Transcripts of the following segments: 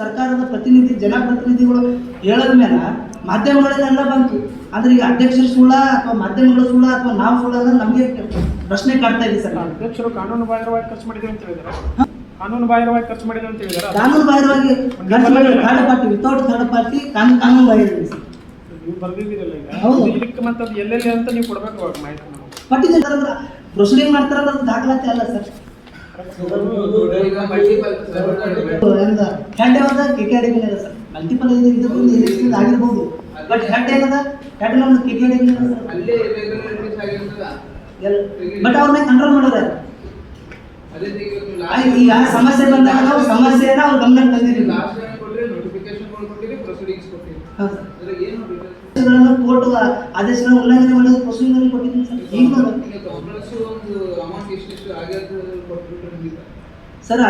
ಸರ್ಕಾರದ ಪ್ರತಿನಿಧಿ ಜನಪ್ರತಿನಿಧಿಗಳು ಹೇಳದ ಮೇಲೆ ಮಾಧ್ಯಮಗಳಲ್ಲೆಲ್ಲ ಬಂತು. ಆದ್ರೆ ಈಗ ಅಧ್ಯಕ್ಷರು ಸುಳ್ಳ ಅಥವಾ ಮಾಧ್ಯಮಗಳು ಸುಳ್ಳ ಅಥವಾ ನಾವು ಸುಳ್ಳ ಅನ್ನೋದು ನಮಗೆ ಪ್ರಶ್ನೆ ಕಾಡ್ತಾ ಇದೆ ಸರ್. ಅಧ್ಯಕ್ಷರು ಕಾನೂನು ಬಾಹಿರವಾಗಿ ಖರ್ಚು ಮಾಡಿದ್ರು ಅಂತ ಹೇಳಿದ್ರೆ. ಕಾನೂನು ಬಾಹಿರವಾಗಿ ಖರ್ಚು ಮಾಡಿದ್ರು ಅಂತ ಹೇಳಿದ್ರೆ. ಕಾನೂನು ಬಾಹಿರವಾಗಿ ಖರ್ಚು ಮಾಡಿದ್ರೆ third party without third party ಕಾನೂನು ಕಾನೂನು ಬಾಹಿರ ನೀವು ಬರ್ದಿದ್ದೀರಲ್ಲ ಈಗ. ಇದಕ್ಕೆ ಮತ್ತೆ ಅದು ಎಲ್ಲೆಲ್ಲಿ ಅಂತ ನೀವು ಕೊಡಬೇಕು ಮಾಹಿತಿ ಅಂದ್ರೆ ಪ್ರೊಸೀಡಿಂಗ್ ಮಾಡ್ತಾರಲ್ಲ ದಾಖಲಾತಿ ಅಲ್ಲ ಸರ್. ಮಲ್ಟಿಪಲ್ ಇದೆ ಇದಕ್ಕೊಂದು ಆಗಿರ್ಬೋದು ಬಟ್ ಹೆಡ್ ಏನದ ಹೆಡ್ ನಮ್ದು ಕಿಕ್ ಕೆ ಅಡಿಗೆ ಸರ್ ಅಲ್ಲೇ irregularities ಬಟ್ ಅವ್ರನ್ನ ಕಂಟ್ರೋಲ್ ಮಾಡೋದ ಯಾರು? ಅದೇ ತೆಗಿಬೇಕು. ಆ, ಈ ಆ ಸಮಸ್ಯೆ ಬಂದಾಗ ಸಮಸ್ಯೆನ ಅವ್ರ ಗಮನಕ್ಕೆ ತಂದಿರಲಿಲ್ಲ ಗಳು ಕೊಟ್ಟಿರಿ, ಕೋರ್ಟ್ ಆದೇಶಗಳನ್ನು ಉಲ್ಲಂಘನೆ ಮಾಡಿದ ಪ್ರೊಸೀಜರ್ ಕೊಟ್ಟಿದ್ದೀನಿ ಸರ್. ಈಗ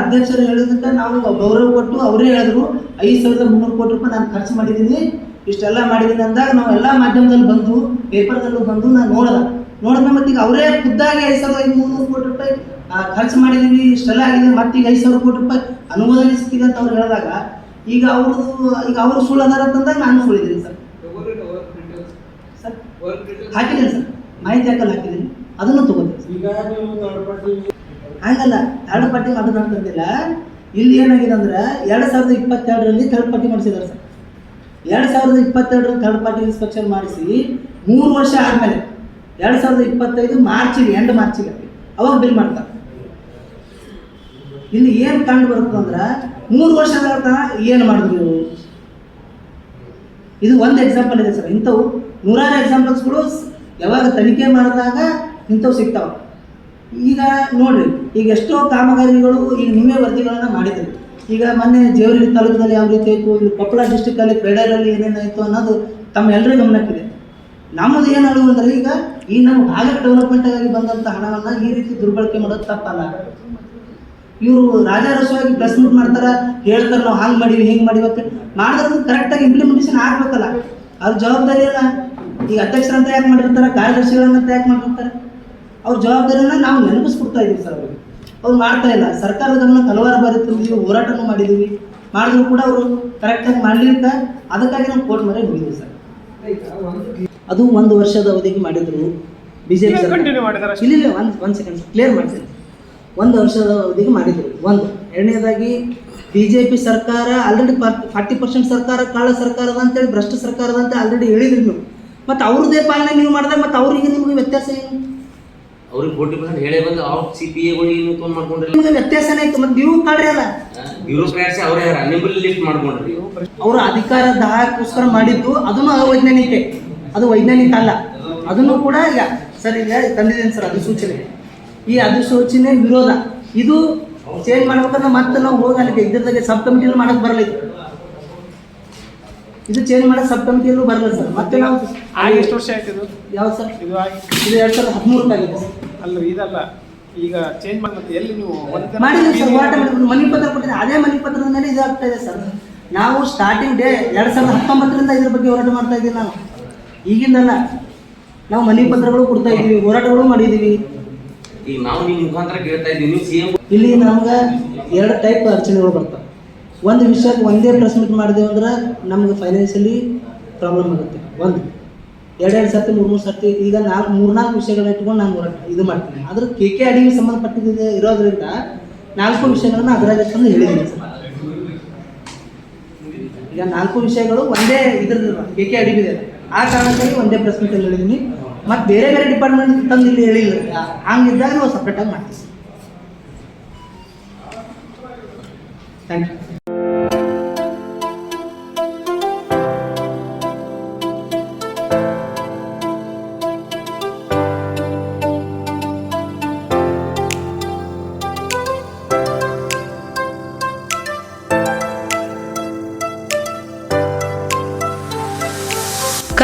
ಅಧ್ಯಕ್ಷರು ಹೇಳಿದಂತ ನಾವು ಗೌರವ ಕೊಟ್ಟು ಅವರೇ ಹೇಳಿದ್ರು ಐದು ಸಾವಿರದ ಮುನ್ನೂರು ಕೋಟಿ ರೂಪಾಯಿ ನಾನು ಖರ್ಚು ಮಾಡಿದ್ದೀನಿ. ಇಷ್ಟೆಲ್ಲ ಮಾಡಿದ್ದೀನಿ ಅಂದಾಗ ನಾವು ಎಲ್ಲ ಮಾಧ್ಯಮದಲ್ಲಿ ಬಂದು ಪೇಪರ್ದಲ್ಲೂ ಬಂದು ನಾನು ನೋಡಲ್ಲ. ನೋಡಿದ ಮತ್ತೆ ಈಗ ಅವರೇ ಖುದ್ದಾಗಿ ಐದು ಸಾವಿರದ ಐದು ಮುನ್ನೂರು ಕೋಟಿ ರೂಪಾಯಿ ಖರ್ಚು ಮಾಡಿದ್ದೀವಿ ಇಷ್ಟೆಲ್ಲ ಆಗಿದೆ ಮತ್ತೆ ಈಗ ಐದು ಸಾವಿರ ಕೋಟಿ ರೂಪಾಯಿ ಅನುಮೋದನೆ ಸಿಕ್ಕಿದೆ ಅಂತ ಅವ್ರು ಹೇಳಿದಾಗ ಈಗ ಅವ್ರದ್ದು ಈಗ ಅವರು ಸುಳ್ಳು ಅದಾರ ಅಂತಂದಾಗ ನಾನು ಸುಳ್ಳಿದ್ದೀನಿ ಸರ್. ಹಾಕಿದ್ದೀನಿ ಸರ್. ಮಾಹಿತಿ ಹಾಕಲ್ಲಿ ಹಾಕಿದ್ದೀನಿ. ಅದನ್ನು ತಗೋತೀನಿ ಹಾಗಲ್ಲ ಥರ್ಡ್ ಪಾರ್ಟಿ ಪಾರ್ಟಿ ಮಾತನಾಡ್ತಿದ್ದಿಲ್ಲ ಇಲ್ಲಿ ಏನಾಗಿದೆ ಅಂದ್ರೆ ಎರಡು ಸಾವಿರದ ಇಪ್ಪತ್ತೆರಡರಲ್ಲಿ ಥರ್ಡ್ ಪಾರ್ಟಿ ಮಾಡಿಸಿದ್ದಾರೆ ಸರ್. ಎರಡು ಸಾವಿರದ ಇಪ್ಪತ್ತೆರಡರಲ್ಲಿ ಥರ್ಡ್ ಪಾರ್ಟಿ ಇನ್ಸ್ಪೆಕ್ಷನ್ ಮಾಡಿಸಿ ಮೂರು ವರ್ಷ ಆದಮೇಲೆ ಎರಡು ಸಾವಿರದ ಇಪ್ಪತ್ತೈದು ಮಾರ್ಚಿಗೆ ಎಂಡ್ ಮಾರ್ಚಿಗೆ ಅವಾಗ ಬಿಲ್ ಮಾಡ್ತಾರೆ. ಇಲ್ಲಿ ಏನು ಕಂಡು ಬರುತ್ತೆ ಅಂದ್ರೆ ಮೂರು ವರ್ಷದ ತನಕ ಏನು ಮಾಡಿದ್ರು? ಇದು ಒಂದು ಎಕ್ಸಾಂಪಲ್ ಇದೆ ಸರ್. ಇಂಥವು ನೂರಾರು ಎಕ್ಸಾಂಪಲ್ಸ್ಗಳು ಯಾವಾಗ ತನಿಖೆ ಮಾಡಿದಾಗ ಇಂಥವು ಸಿಗ್ತಾವೆ. ಈಗ ನೋಡ್ರಿ, ಈಗ ಎಷ್ಟೋ ಕಾಮಗಾರಿಗಳು ಈಗ ನಿಮ್ಮೆ ವರದಿಗಳನ್ನ ಮಾಡಿದ್ರು. ಈಗ ಮೊನ್ನೆ ಜೇವರಿ ತಾಲೂಕಿನಲ್ಲಿ ಯಾವ ರೀತಿ ಆಯಿತು, ಇಲ್ಲಿ ಕೊಪ್ಪಳ ಡಿಸ್ಟಿಕಲ್ಲಿ ಕ್ರೀಡೆಯಲ್ಲಿ ಏನೇನಾಯಿತು ಅನ್ನೋದು ತಮ್ಮ ಎಲ್ಲರೂ ಗಮನಕ್ಕಿದೆ. ನಮ್ಮದು ಏನು ಅಳುವು ಅಂದ್ರೆ ಈಗ ಈ ನಮ್ಮ ಭಾಗ ಡೆವಲಪ್ಮೆಂಟ್ ಆಗಿ ಬಂದಂಥ ಹಣವನ್ನು ಈ ರೀತಿ ದುರ್ಬಳಕೆ ಮಾಡೋದು ತಪ್ಪಲ್ಲ. ಇವರು ರಾಜಾರಸವಾಗಿ ಪ್ರೆಸ್ ಮೀಟ್ ಮಾಡ್ತಾರ ಹೇಳ್ತಾರೆ ನಾವು ಹಂಗೆ ಮಾಡೀವಿ ಹಿಂಗೆ ಮಾಡೀವಿ ಅಂತ. ಮಾಡಿದ್ರೆ ಕರೆಕ್ಟಾಗಿ ಇಂಪ್ಲಿಮೆಂಟೇಷನ್ ಆಗ್ಬೇಕಲ್ಲ. ಅವ್ರ ಜವಾಬ್ದಾರಿ ಅಲ್ಲ ಈಗ ಅಧ್ಯಕ್ಷರಂತ ಯಾಕೆ ಮಾಡಿರ್ತಾರೆ ಕಾರ್ಯದರ್ಶಿಗಳನ್ನಂತ ಯಾಕೆ ಮಾಡಿರ್ತಾರೆ. ಅವ್ರ ಜವಾಬ್ದಾರಿನ ನಾವು ನೆನಪಿಸ್ಕೊಡ್ತಾ ಇದೀವಿ ಸರ್ ಅವ್ರಿಗೆ ಅವ್ರು ಮಾಡ್ತಾ ಇಲ್ಲ. ಸರ್ಕಾರದ ಗಮನ ಹಲವಾರು ಬಾರಿ ಹೋರಾಟನೂ ಮಾಡಿದ್ದೀವಿ ಮಾಡಿದ್ರು ಕೂಡ ಅವರು ಕರೆಕ್ಟಾಗಿ ಮಾಡಲಿಲ್ಲ ಅದಕ್ಕಾಗಿ ನಾವು ಕೋರ್ಟ್ ಮರೆ ಹೋಗಿದ್ದೀವಿ ಸರ್. ಅದು ಒಂದು ವರ್ಷದ ಅವಧಿಗೆ ಮಾಡಿದ್ರು ಬಿಜೆಪಿ. ಇಲ್ಲ ಇಲ್ಲ ಒಂದು ಒಂದು ಸೆಕೆಂಡ್ ಕ್ಲಿಯರ್ ಮಾಡ್ತೀನಿ. ಒಂದು ವರ್ಷದ ಅವಧಿಗೆ ಮಾಡಿದ್ರು. ಒಂದು. ಎರಡನೇದಾಗಿ ಬಿ ಜೆ ಪಿ ಸರ್ಕಾರ ಆಲ್ರೆಡಿ ಫಾರ್ಟಿ ಪರ್ಸೆಂಟ್ ಸರ್ಕಾರ ಕಾಳ ಸರ್ಕಾರದ ಅಂತೇಳಿ ಭ್ರಷ್ಟ ಸರ್ಕಾರದ ಅಂತ ಆಲ್ರೆಡಿ ಹೇಳಿದ್ರಿ ನೀವು ಮತ್ತು ಅವ್ರದ್ದೇ ಪಾಲನೆ ನೀವು ಮಾಡಿದಾಗ ಮತ್ತು ಅವ್ರಿಗೆ ನಿಮಗೆ ವ್ಯತ್ಯಾಸ ಏನು? ಅವ್ರಿಗೆ ಫೋರ್ಟಿ ಪರ್ಸೆಂಟ್ ಹೇಳೇ ಬಂದು ಅವ್ರ ಸಿ ಪಿ ಎಗಳು ಏನು ತೊಗೊಂಡ್ ಮಾಡ್ಕೊಂಡ್ರಿ ನಿಮಗೆ ವ್ಯತ್ಯಾಸನೇ ಇತ್ತು ಮತ್ತು ನೀವು ಕಾಳ್ರಿ ಅಲ್ಲ. ಬ್ಯೂರೋಕ್ರಾಟ್ಸ್ ಅವರೇ ನಿಮ್ಮಲ್ಲಿ ಲಿಫ್ಟ್ ಮಾಡ್ಕೊಂಡ್ರಿ ಅವರ ಅಧಿಕಾರ ದಾಹಕ್ಕೋಸ್ಕರ ಮಾಡಿದ್ದು ಅದನ್ನು ವೈಜ್ಞಾನಿಕ ಅದು ವೈಜ್ಞಾನಿಕ ಅಲ್ಲ. ಅದನ್ನು ಕೂಡ ಈಗ ಸರ್ ಈಗ ತಂದಿದ್ದೇನೆ ಸರ್ ಅಧಿಸೂಚನೆ ಈ ಅಧಿಸೂಚನೆ ವಿರೋಧ. ಇದು ಚೇಂಜ್ ಮಾಡ್ಬೇಕಂದ್ರೆ ಮತ್ತೆ ನಾವು ಹೋಗಲಿಕ್ಕೆ ಅಲ್ಲಿ ಇದ್ರದಾಗೆ ಸಬ್ ಕಮಿಟಿಯಲ್ಲಿ ಮಾಡಕ್ ಬರಲ್ಲ ಇದು ಚೇಂಜ್ ಮಾಡಕ್ ಸಬ್ ಕಮಿಟಿಯಲ್ಲೂ ಬರಲ್ಲ ಸರ್. ಮತ್ತೆ ನಾವು ಆಗಿ ಎಷ್ಟು ವರ್ಷ ಆಯ್ತು ಯಾವ್ದು ಸರ್? ಇದು ಆಗಿ ಇದು ಎರಡು ಸಾವಿರದ ಹದಿಮೂರು ಸರ್. ಅಲ್ಲ ಇದಲ್ಲ. ಈಗ ಚೇಂಜ್ ಮಾಡಿ ಎಲ್ಲಿ ನೀವು ಒಂದ್ ಮಾಡಿದ್ವಿ ಸರ್ ಹೋರಾಟ ಮಾಡಿದ್ರು ಮನಿ ಪತ್ರ ಕೊಟ್ಟಿದ್ರೆ ಅದೇ ಮನೆ ಪತ್ರದ ಮೇಲೆ ಇದಾಗ್ತಾ ಇದೆ ಸರ್. ನಾವು ಸ್ಟಾರ್ಟಿಂಗ್ ಡೇ ಎರಡು ಸಾವಿರದ ಹತ್ತೊಂಬತ್ತರಿಂದ ಇದ್ರ ಬಗ್ಗೆ ಹೋರಾಟ ಮಾಡ್ತಾ ಇದ್ದೀವಿ ನಾವು. ಈಗಿಂದಲ್ಲ ನಾವು ಮನಿ ಪತ್ರಗಳು ಕೊಡ್ತಾ ಇದ್ದೀವಿ ಹೋರಾಟಗಳು ಮಾಡಿದ್ದೀವಿ. ನಾವು ನಿಮ್ಮ ಮುಖಾಂತರ ಕೇಳ್ತಾ ಸಿ ಇಲ್ಲಿ ನಮ್ಗೆ ಎರಡು ಟೈಪ್ ಅರ್ಚನೆಗಳು ಬರ್ತವೆ. ಒಂದು ವಿಷಯಕ್ಕೆ ಒಂದೇ ಪ್ರೆಸ್ ಮೀಟ್ ಮಾಡಿದೆವು ಅಂದ್ರೆ ನಮ್ಗೆ ಫೈನಾನ್ಷಿಯಲಿ ಪ್ರಾಬ್ಲಮ್ ಆಗುತ್ತೆ. ಒಂದು. ಎರಡೆರಡು ಸರ್ತಿ, ಮೂರು ಮೂರು ಸರ್ತಿ, ಈಗ ನಾಲ್ಕು ಮೂರ್ನಾಲ್ಕು ವಿಷಯಗಳನ್ನ ಇಟ್ಕೊಂಡು ನಾನು ಇದು ಮಾಡ್ತೀನಿ. ಆದ್ರೆ ಕೆ ಕೆ ಅಡಿಗೆ ಸಂಬಂಧಪಟ್ಟಿದ್ದು ಇರೋದ್ರಿಂದ ನಾಲ್ಕು ವಿಷಯಗಳನ್ನ ಅದರಾಗ ತಂದು ಹೇಳಿದ್ದೀನಿ. ಈಗ ನಾಲ್ಕು ವಿಷಯಗಳು ಒಂದೇ ಇದ್ರ ಕೆ ಕೆ ಅಡಿಗಿದೆ ಆ ಕಾರಣಕ್ಕಾಗಿ ಒಂದೇ ಪ್ರೆಸ್ ಮೀಟಲ್ಲಿ ಹೇಳಿದ್ದೀನಿ. ಮತ್ತು ಬೇರೆ ಬೇರೆ ಡಿಪಾರ್ಟ್ಮೆಂಟ್ ತಂದು ಇಲ್ಲಿ ಹೇಳಿಲ್ಲ. ಹಂಗಿದ್ದಾಗ ನಾವು ಸಪ್ರೇಟಾಗಿ ಮಾಡ್ತೀವಿ. ಥ್ಯಾಂಕ್ ಯು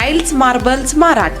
ಟೈಲ್ಸ್ ಮಾರ್ಬಲ್ಸ್ ಮಾರಾಟ